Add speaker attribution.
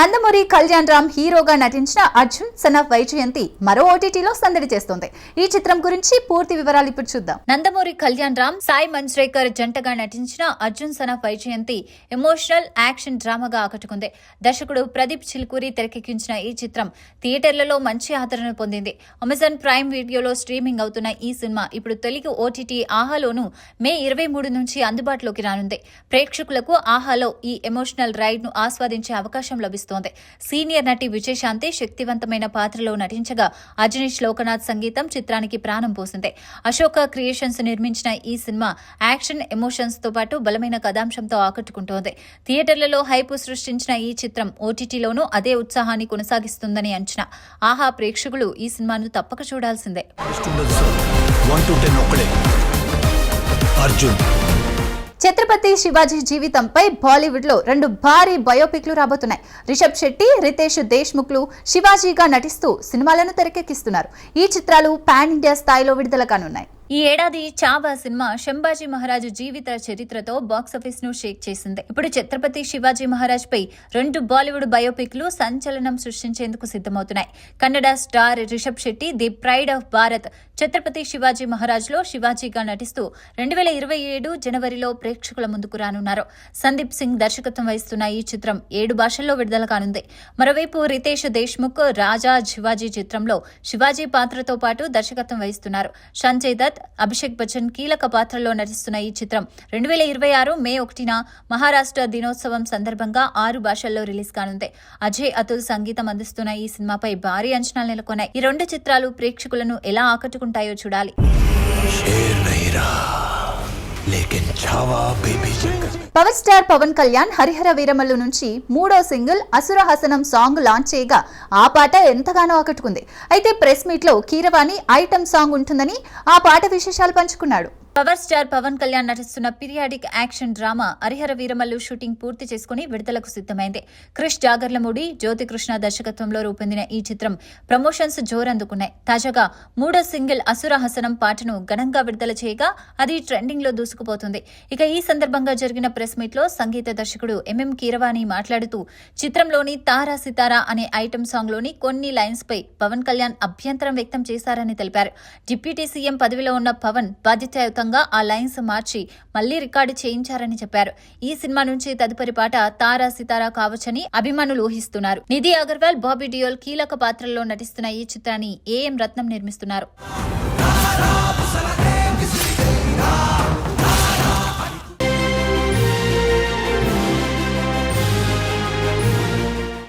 Speaker 1: నందమూరి కళ్యాణ్ రామ్ హీరోగా నటించిన Arjun son of Vyjayanthi మరో ఓటీటీలో సందడి చేస్తోంది. ఈ చిత్రం గురించి పూర్తి వివరాలు ఇప్పుడు చూద్దాం. నందమూరి కళ్యాణ్ రామ్ సాయి మంజ్రేకర్ జంటగా నటించిన Arjun son of Vyjayanthi emotional action డ్రామాగా ఆకట్టుకుంది. దర్శకుడు ప్రదీప్ చిల్కూరి తెరకెక్కించిన ఈ చిత్రం థియేటర్లలో మంచి ఆదరణ పొందింది. అమెజాన్ ప్రైమ్ వీడియోలో స్ట్రీమింగ్ అవుతున్న ఈ సినిమా ఇప్పుడు తెలుగు ఓటీటీ ఆహాలోను మే ఇరవై మూడు నుంచి అందుబాటులోకి రానుంది. ప్రేక్షకులకు ఆహాలో ఈ ఎమోషనల్ రైడ్ను ఆస్వాదించే అవకాశం లభిస్తుంది. సీనియర్ నటి విజయశాంతి శక్తివంతమైన పాత్రలో నటించగా అజనీష్ లోకనాథ్ సంగీతం చిత్రానికి ప్రాణం పోసింది. అశోక క్రియేషన్స్ నిర్మించిన ఈ సినిమా యాక్షన్ ఎమోషన్స్తో పాటు బలమైన కథాంశంతో ఆకట్టుకుంటోంది. థియేటర్లలో హైపు సృష్టించిన ఈ చిత్రం ఓటీటీలోనూ అదే ఉత్సాహాన్ని కొనసాగిస్తుందని అంచనా. ఆహా ప్రేక్షకులు ఈ సినిమాను తప్పక చూడాల్సిందే.
Speaker 2: అర్జున్.
Speaker 1: ఛత్రపతి శివాజీ జీవితంపై బాలీవుడ్లో రెండు భారీ బయోపిక్లు రాబోతున్నాయి. రిషబ్ శెట్టి రితేష్ దేశ్ముఖ్లు శివాజీగా నటిస్తూ సినిమాలను తెరకెక్కిస్తున్నారు. ఈ చిత్రాలు పాన్ ఇండియా స్థాయిలో విడుదల కానున్నాయి. ఈ ఏడాది చావా సినిమా శంభాజీ మహారాజు జీవిత చరిత్రతో బాక్సాఫీస్ను షేక్ చేసింది. ఇప్పుడు ఛత్రపతి శివాజీ మహారాజ్ పై రెండు బాలీవుడ్ బయోపిక్లు సంచలనం సృష్టించేందుకు సిద్ధమవుతున్నాయి. Kannada star Rishab Shetty the pride of Bharat Chhatrapati Shivaji మహారాజ్లో శివాజీగా నటిస్తూ రెండు వేల ఇరవై ఏడు జనవరిలో ప్రేక్షకుల ముందుకు రానున్నారు. సందీప్ సింగ్ దర్శకత్వం వహిస్తున్న ఈ చిత్రం ఏడు భాషల్లో విడుదల కానుంది. మరోవైపు రితేష్ దేశ్ముఖ్ రాజా శివాజీ చిత్రంలో శివాజీ పాత్రతో పాటు దర్శకత్వం వహిస్తున్నారు. సంజయ్ దత్ అభిషేక్ బచ్చన్ కీలక పాత్రలో నటిస్తున్న ఈ చిత్రం రెండు వేల ఇరవై ఆరు మే ఒకటిన మహారాష్ట్ర దినోత్సవం సందర్భంగా ఆరు భాషల్లో రిలీజ్ కానుంది. అజయ్ అతుల్ సంగీతం అందిస్తున్న ఈ సినిమాపై భారీ అంచనాలు నెలకొన్నాయి. ఈ రెండు చిత్రాలు ప్రేక్షకులను ఎలా ఆకట్టుకుంటాయో చూడాలి. పవర్ స్టార్ పవన్ కళ్యాణ్ హరిహర వీరమల్లు నుంచి మూడో సింగిల్ అసుర హసనం సాంగ్ లాంచ్ చేయగా ఆ పాట ఎంతగానో ఆకట్టుకుంది. అయితే ప్రెస్ మీట్లో కీరవాణి ఐటమ్ సాంగ్ ఉంటుందని ఆ పాట విశేషాలు పంచుకున్నాడు. పవర్ స్టార్ పవన్ కళ్యాణ్ నటిస్తున్న periodic action drama Harihara Veeramallu shooting పూర్తి చేసుకుని విడుదలకు సిద్ధమైంది. క్రిష్ జాగర్లమూడి జ్యోతి కృష్ణ దర్శకత్వంలో రూపొందిన ఈ చిత్రం ప్రమోషన్స్ జోరందుకున్నాయి. తాజాగా మూడో సింగిల్ అసుర హసనం పాటను ఘనంగా విడుదల చేయగా అది ట్రెండింగ్లో దూసుకుపోతుంది. ఇక ఈ సందర్భంగా జరిగిన ప్రెస్ మీట్లో సంగీత దర్శకుడు ఎంఎం కీరవాణి మాట్లాడుతూ చిత్రంలోని తారా సితారా అనే ఐటమ్ సాంగ్లోని కొన్ని లైన్స్ పై పవన్ కళ్యాణ్ అభ్యంతరం వ్యక్తం చేశారని తెలిపారు. డిప్యూటీ సీఎం పదవిలో ఉన్న పవన్ బాధ్యతాయుతంగా ఆ లైన్స్ మార్చి మళ్ళీ రికార్డు చేయించారని చెప్పారు. ఈ సినిమా నుంచి తదుపరి పాట తారా సితారా కావచ్చని అభిమానులు ఊహిస్తున్నారు. నిధి అగర్వాల్ బాబీ డియోల్ కీలక పాత్రల్లో నటిస్తున్న ఈ చిత్రాన్ని ఏఎం రత్నం నిర్మిస్తున్నారు.